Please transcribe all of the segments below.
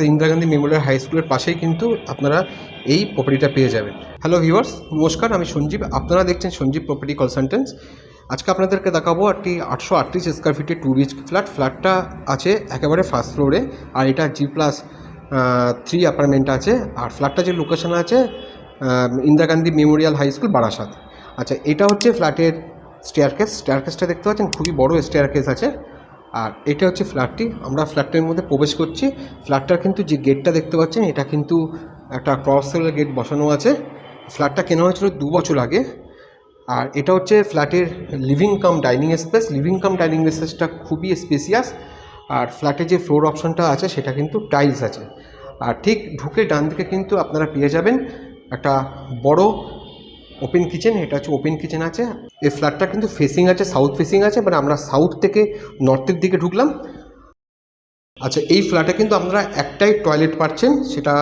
তো Indira Gandhi memorial high স্কুলের পাশেই কিন্তু আপনারা এই প্রপার্টিটা পেয়ে যাবেন। হ্যালো ভিউয়ার্স নমস্কার, আমি সঞ্জীব। আপনারা দেখছেন সঞ্জীব প্রপার্টি কনসালটেন্টস আজকে আপনাদেরকে দেখাবো একটি আটশো আটত্রিশ স্কোয়ার ফিটের টু বিচ ফ্ল্যাট ফ্ল্যাটটা আছে একেবারে ফার্স্ট ফ্লোরে আর এটা জি প্লাস থ্রি অ্যাপার্টমেন্ট আছে। আর ফ্ল্যাটটা যে লোকেশন আছে Indira Gandhi memorial high school Barasat. আচ্ছা এটা হচ্ছে ফ্ল্যাটের স্টেয়ারকেস স্টেয়ারকেসটা দেখতে পাচ্ছেন, খুবই বড় স্টেয়ারকেস আছে। আর এটা হচ্ছে ফ্ল্যাটটি। আমরা ফ্ল্যাটটির মধ্যে প্রবেশ করছি। ফ্ল্যাটটার কিন্তু যে গেটটা দেখতে পাচ্ছেন, এটা কিন্তু একটা ক্রস সেলের গেট বসানো আছে। ফ্ল্যাটটা কেনা হয়েছিল দু বছর আগে। আর এটা হচ্ছে ফ্ল্যাটের living cum dining space living cum dining স্পেসটা খুবই স্পেসিয়াস আর ফ্ল্যাটের যে ফ্লোর অপশনটা আছে, সেটা কিন্তু টাইলস আছে। আর ঠিক ঢুকে ডান দিকে কিন্তু আপনারা পেয়ে যাবেন একটা বড় ওপেন কিচেন এটা হচ্ছে ওপেন কিচেন আছে। এই ফ্ল্যাটটা কিন্তু ফেসিং আছে সাউথ ফেসিং আছে মানে আমরা সাউথ থেকে নর্থের দিকে ঢুকলাম। আচ্ছা এই ফ্ল্যাটে কিন্তু আপনারা একটাই টয়লেট পাচ্ছেন, সেটা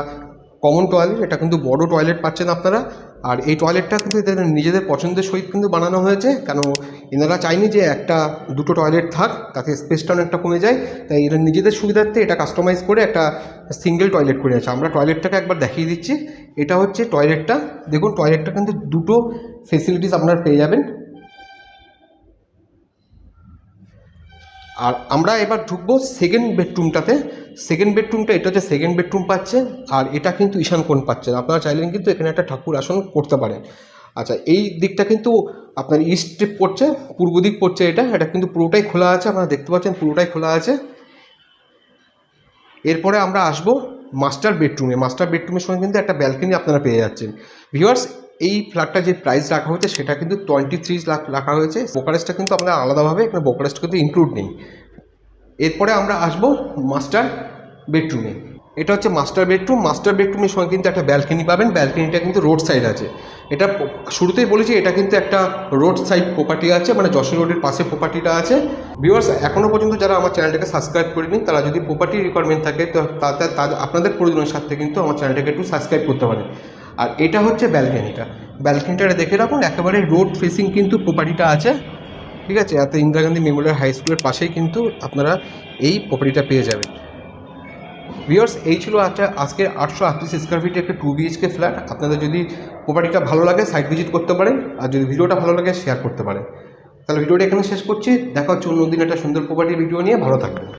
কমন টয়লেট এটা কিন্তু বড় টয়লেট পাচ্ছেন আপনারা। আর এই টয়লেটটা কিন্তু এদের নিজেদের পছন্দের সহিত কিন্তু বানানো হয়েছে, কেন এনারা চায়নি যে একটা, দুটো টয়লেট থাক, তাতে স্পেসটা অনেকটা কমে যায়। তাই এরা নিজেদের সুবিধার্থে এটা কাস্টমাইজ করে একটা সিঙ্গেল টয়লেট করে আছে। আমরা টয়লেটটাকে একবার দেখিয়ে দিচ্ছি। এটা হচ্ছে টয়লেটটা দেখুন টয়লেটটা কিন্তু দুটো ফেসিলিটিস আপনারা পেয়ে যাবেন। আর আমরা এবার ঢুকবো সেকেন্ড বেডরুমটাতে সেকেন্ড বেডরুমটা এটা হচ্ছে সেকেন্ড বেডরুম পাচ্ছে আর এটা কিন্তু ঈশান কোণ পাচ্ছেন। আপনারা চাইলেন কিন্তু এখানে একটা ঠাকুর আসন করতে পারেন। আচ্ছা এই দিকটা কিন্তু আপনার ইস্ট পড়ছে, পূর্ব দিক পড়ছে এটা এটা কিন্তু পুরোটাই খোলা আছে, আপনারা দেখতে পাচ্ছেন পুরোটাই খোলা আছে। এরপরে আমরা আসব মাস্টার বেডরুমে মাস্টার বেডরুমের সঙ্গে কিন্তু একটা ব্যালকনি আপনারা পেয়ে যাচ্ছেন। ভিউয়ার্স এই ফ্ল্যাটটা যে প্রাইস রাখা হয়েছে, সেটা কিন্তু টোয়েন্টি থ্রি লাখ রাখা হয়েছে। বোকারেস্টটা কিন্তু আমরা আলাদাভাবে, এখানে বোকারেস্ট কিন্তু ইনক্লুড নেই। এরপরে আমরা আসব মাস্টার বেডরুমে। এটা হচ্ছে মাস্টার বেডরুম। মাস্টার বেডরুমের সঙ্গে কিন্তু একটা ব্যালকনি পাবেন। ব্যালকনিটা কিন্তু রোড সাইড আছে। এটা শুরুতেই বলেছি, এটা কিন্তু একটা রোড সাইড প্রপার্টি আছে মানে যশোর রোডের পাশে প্রপার্টিটা আছে। ভিউয়ার্স এখনও পর্যন্ত যারা আমার চ্যানেলটাকে সাবস্ক্রাইব করেনি, তারা যদি প্রপার্টি রিকোয়ারমেন্ট থাকে, তো তাতে আপনাদের প্রয়োজনের সাথে কিন্তু আমার চ্যানেলটাকে একটু সাবস্ক্রাইব করতে পারেন। আর এটা হচ্ছে ব্যালকনিটা। ব্যালকনিটা দেখে রাখুন, একেবারে রোড ফেসিং কিন্তু প্রপার্টিটা আছে। ঠিক আছে? এত ইন্দিরা গান্ধী মেমোরিয়াল হাই স্কুলের পাশেই কিন্তু আপনারা এই প্রপার্টিটা পেয়ে যাবেন। ভিওর্স এই ছিল আচ্ছা আজকের আটশো আটত্রিশ স্কোয়ার ফিট একটা টু বিএইচকে ফ্ল্যাট আপনাদের যদি প্রপার্টিটা ভালো লাগে সাইট ভিজিট করতে পারেন। আর যদি ভিডিওটা ভালো লাগে শেয়ার করতে পারেন। তাহলে ভিডিওটা এখানে শেষ করছি। দেখা হচ্ছে অন্যদিন একটা সুন্দর প্রপার্টির ভিডিও নিয়ে। ভালো থাকবেন।